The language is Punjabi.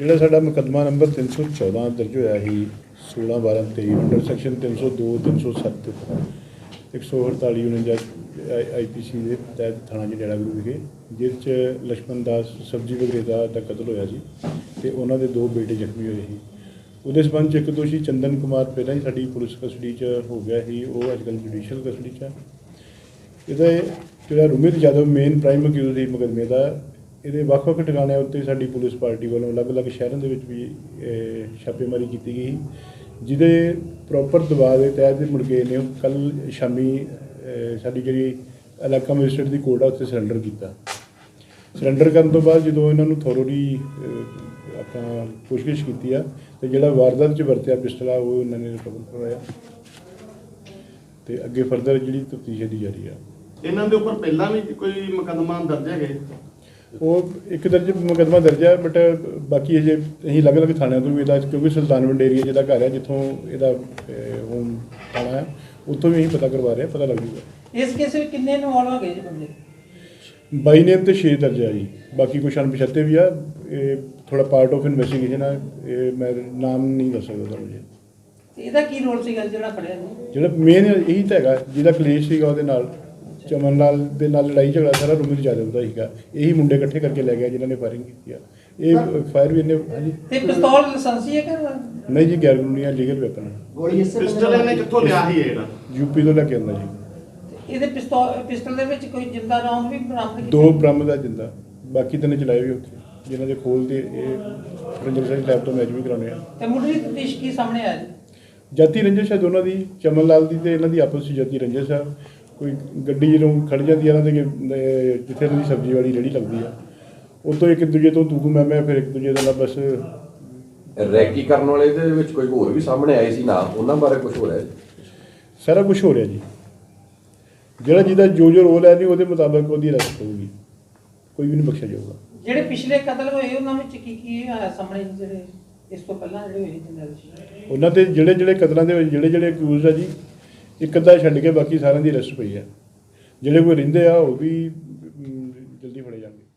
ਜਿਹੜਾ ਸਾਡਾ ਮੁਕੱਦਮਾ ਨੰਬਰ 314 ਦਰਜ ਹੋਇਆ ਸੀ 16 12 23 ਅੰਡਰ ਸੈਕਸ਼ਨ 302 307 148 49 ਆਈਪੀਸੀ ਦੇ ਤਹਿਤ ਥਾਣਾ ਜਿਹੜਾ ਗੁਰੂ ਵਿਖੇ, ਜਿਸ ਚ ਲక్ష్మణ ਦਾਸ ਸਬਜੀ ਵਿਕਰੇਤਾ ਦਾ ਕਤਲ ਹੋਇਆ ਸੀ ਤੇ ਉਹਨਾਂ ਦੇ ਦੋ ਬੇਟੇ ਜ਼ਖਮੀ ਹੋਏ ਸੀ। ਉਹਦੇ ਸਬੰਧ ਚ ਇੱਕ ਦੋਸ਼ੀ ਚੰਦਨ ਕੁਮਾਰ ਪਹਿਲਾਂ ਹੀ ਸਾਡੀ ਪੁਲਿਸ ਕਸਟਡੀ ਚ ਹੋ ਗਿਆ ਸੀ, ਉਹ ਅੱਜ ਅੱਜਕੱਲ ਜੁਡੀਸ਼ੀਅਲ ਕਸਟਡੀ ਚ ਹੈ ਇਹਦਾ ਜਿਹੜਾ Rumit Yadav main prime accused ਦੇ ਮੁਕਦਮੇ ਦਾ ਇਹਦੇ ਵੱਖ-ਵੱਖ ਟਿਕਾਣਿਆਂ ਉੱਤੇ ਸਾਡੀ ਪੁਲਿਸ ਪਾਰਟੀ ਵੱਲੋਂ ਅਲੱਗ-ਅਲੱਗ ਸ਼ਹਿਰਾਂ ਦੇ ਵਿੱਚ ਵੀ ਛਾਪੇਮਾਰੀ ਕੀਤੀ ਗਈ ਜਿਹਦੇ ਪ੍ਰੋਪਰ ਦਬਾਅ ਦੇ ਤਹਿਤ ਮੁੜ ਕੇ ਨੇ ਕੱਲ ਸ਼ਾਮੀ ਸਾਡੀ ਜਿਹੜੀ ਇਲਾਕਾ ਮੈਜਿਸਟਰੇਟ ਦੀ ਕੋਰਟ ਆ, ਉੱਥੇ ਸਰੈਂਡਰ ਕੀਤਾ। ਸਰੈਂਡਰ ਕਰਨ ਤੋਂ ਬਾਅਦ ਜਦੋਂ ਇਹਨਾਂ ਨੂੰ ਥੋਰੋਲੀ ਆਪਾਂ ਪੁੱਛਗਿੱਛ ਕੀਤੀ ਆ, ਤੇ ਜਿਹੜਾ ਵਾਰਦਾਤ 'ਚ ਵਰਤਿਆ ਪਿਸਟਲ ਆ, ਉਹ ਇਹਨਾਂ ਨੇ ਰਿਕਵਰ ਕਰਵਾਇਆ। ਤੇ ਅੱਗੇ ਫਰਦਰ ਜਿਹੜੀ ਤਫਤੀਸ਼ ਦੀ ਜਾਰੀ ਆ। ਇਹਨਾਂ ਦੇ ਉੱਪਰ ਪਹਿਲਾਂ ਵੀ ਕੋਈ ਮੁਕੱਦਮਾ ਦਰਜ ਹੈਗੇ? ਉਹ ਇੱਕ ਦਰਜ ਮੁਕੱਦਮਾ ਦਰਜ ਹੈ ਬਟ ਬਾਕੀ ਅਜੇ ਅਸੀਂ ਅਲੱਗ-ਅਲੱਗ ਥਾਣਿਆਂ ਤੋਂ ਵੀ ਇਹਦਾ ਕਿਉਂਕਿ ਸੁਲਤਾਨਵਿੰਡ ਏਰੀਆ ਜਿਹਦਾ ਘਰ ਹੈ ਜਿੱਥੋਂ ਇਹਦਾ ਹੋਮ ਥਾਣਾ ਹੈ ਉੱਥੋਂ ਵੀ ਅਸੀਂ ਪਤਾ ਕਰਵਾ ਰਹੇ ਹਾਂ ਪਤਾ ਲੱਗ ਜੂਗਾ। ਇਸ ਕੇਸ ਵਿੱਚ ਕਿੰਨੇ ਇਨਵੋਲਵ ਹੋ ਗਏ ਜੀ ਬੰਦੇ? ਬਾਈ ਨੇਮ ਤੇ 6 ਦਰਜ ਹੈ ਜੀ ਬਾਕੀ ਕੁਛ ਅਣਪਛਾਤੇ ਵੀ ਆ ਇਹ ਥੋੜਾ ਪਾਰਟ ਆਫ ਇਨਵੈਸਟੀਗੇਸ਼ਨ ਆ ਇਹ ਮੈਂ ਨਾਮ ਨਹੀਂ ਦੱਸ ਸਕਦਾ ਤੁਹਾਨੂੰ ਜੀ। ਇਹਦਾ ਕੀ ਰੋਲ ਸੀਗਾ ਜਿਹੜਾ ਫੜਿਆ ਜੀ ਜਿਹੜਾ ਮੇਨ ਇਹੀ ਤਾਂ ਹੈਗਾ ਜਿਹਦਾ ਕਲੇਸ਼ ਸੀਗਾ ਉਹਦੇ ਨਾਲ। ਚਮਨ ਲਾਲ ਦੇ ਨਾਲ ਲੜਾਈ ਝਗੜਾ ਸਾਰਾ ਰੁਮਿਤ ਜਾਦਵ ਦਾ ਸੀਗਾ। ਇਹੀ ਮੁੰਡੇ ਇਕੱਠੇ ਕਰਕੇ ਲੈ ਗਿਆ ਜਿਨ੍ਹਾਂ ਨੇ ਫਾਇਰਿੰਗ ਕੀਤੀ ਆ। ਇਹ ਫਾਇਰ ਵੀ ਇਹਨੇ ਹਾਂਜੀ। ਤੇ ਪਿਸਤੌਲ ਲਾਇਸੈਂਸੀ ਹੈ ਕਿ ਨਹੀਂ ਜੀ ਗੈਰ ਕਾਨੂੰਨੀ ਲੀਗਲ ਵੈਪਨ ਗੋਲੀ ਇਸੇ ਪਿਸਟਲ ਇਹਨੇ ਕਿੱਥੋਂ ਲਿਆ ਸੀ ਇਹ ਜਿਹੜਾ? ਯੂਪੀ ਤੋਂ ਲੈ ਕੇ ਆਉਂਦਾ ਜੀ। ਇਹਦੇ ਪਿਸਤੌਲ ਪਿਸਟਲ ਦੇ ਵਿੱਚ ਕੋਈ ਜਿੰਦਾ ਰੌਂਦ ਵੀ ਬਰਾਮਦ ਕੀਤੇ? ਦੋ ਬ੍ਰਹਮ ਦਾ ਜਿੰਦਾ। ਬਾਕੀ ਤਿੰਨ ਚਲਾਏ ਵੀ ਉੱਥੇ। ਜਿਨ੍ਹਾਂ ਦੇ ਖੋਲ ਤੇ ਇਹ ਰੰਜਨ ਸਿੰਘ ਲੈਬ ਤੋਂ ਮੈਚ ਵੀ ਕਰਾਉਣੇ ਆ। ਤੇ ਮੁੱਢਲੀ ਤਫਤੀਸ਼ ਕੀ ਸਾਹਮਣੇ ਆਇਆ ਜੀ ਜਾਤੀ ਰੰਜਿਸ਼ ਹੈ ਦੋਨਾਂ ਦੀ ਚਮਨ ਲਾਲ ਦੀ ਤੇ ਇਹਨਾਂ ਦੀ ਆਪਸ ਵਿੱਚ ਜਾਤੀ ਰੰਜਿਸ਼ ਆ ਕੋਈ ਗੱਡੀ ਜਦੋਂ ਖੜ ਜਾਂਦੀ ਆ ਦੇ ਅਹ, ਜਿੱਥੇ ਇਹਨਾਂ ਦੀ ਸਬਜ਼ੀ ਵਾਲੀ ਰੇੜੀ ਲੱਗਦੀ ਆ ਉਤੋਂ ਇੱਕ ਦੂਜੇ ਤੋਂ ਤੂੰ ਤੂੰ ਮੈਂ ਮੈਂ ਫਿਰ ਇੱਕ ਦੂਜੇ ਦੇ ਬਸ ਰੈਕੀ ਕਰਨ ਵਾਲੇ ਦੇ ਵਿੱਚ ਕੋਈ ਹੋਰ ਵੀ ਸਾਹਮਣੇ ਆਏ ਸੀ ਨਾ ਉਹਨਾਂ ਬਾਰੇ ਕੁਝ ਹੋ ਰਿਹਾ ਜੀ? ਸਾਰਾ ਕੁਝ ਹੋ ਰਿਹਾ ਜੀ। ਜਿਹੜਾ ਜਿਹਦਾ ਜੋ ਜੋ ਰੋਲ ਹੈ ਨਹੀਂ ਉਹਦੇ ਮੁਤਾਬਕ ਉਹਦੀ ਅਰੈਸਟ ਹੋਊਗੀ। ਕੋਈ ਵੀ ਨਹੀਂ ਬਖਸ਼ਿਆ ਜਾਊਗਾ। ਜਿਹੜੇ ਪਿਛਲੇ ਕਤਲ ਹੋਏ ਉਹਨਾਂ ਵਿੱਚ ਕੀ ਕੀ ਆਇਆ ਸਾਹਮਣੇ ਜਿਹੜੇ ਇਸ ਤੋਂ ਪਹਿਲਾਂ ਜਿਹੜੇ ਹੋਏ ਜਿੰਦਾ ਉਹਨਾਂ ਤੇ ਜਿਹੜੇ ਜਿਹੜੇ ਕਤਲਾਂ ਦੇ ਵਿੱਚ ਜਿਹੜੇ ਜਿਹੜੇ ਅਕਿਊਜ਼ ਆ ਜੀ ਇੱਕ ਅੱਧਾ ਛੱਡ ਕੇ ਬਾਕੀ ਸਾਰਿਆਂ ਦੀ ਅਰੈਸਟ ਪਈ ਹੈ। ਜਿਹੜੇ ਕੋਈ ਰਹਿੰਦੇ ਆ, ਉਹ ਵੀ ਜਲਦੀ ਫੜੇ ਜਾਣਗੇ।